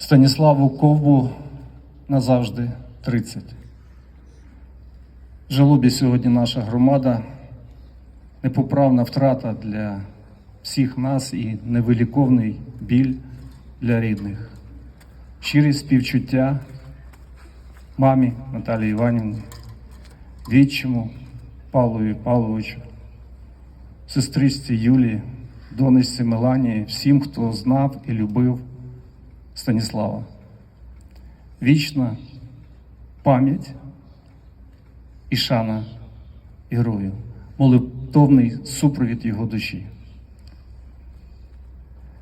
Станіславу Ковбу назавжди 30. В жалобі сьогодні наша громада непоправна втрата для всіх нас і невиліковний біль для рідних. Щирі співчуття мамі Наталії Іванівні, відчиму Павлові Павловичу, сестричці Юлії, донечці Меланії, всім, хто знав і любив Станіслава. Вічна пам'ять і шана герою, молитовний супровід його душі.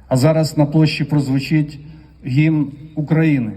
А зараз на площі прозвучить гімн України.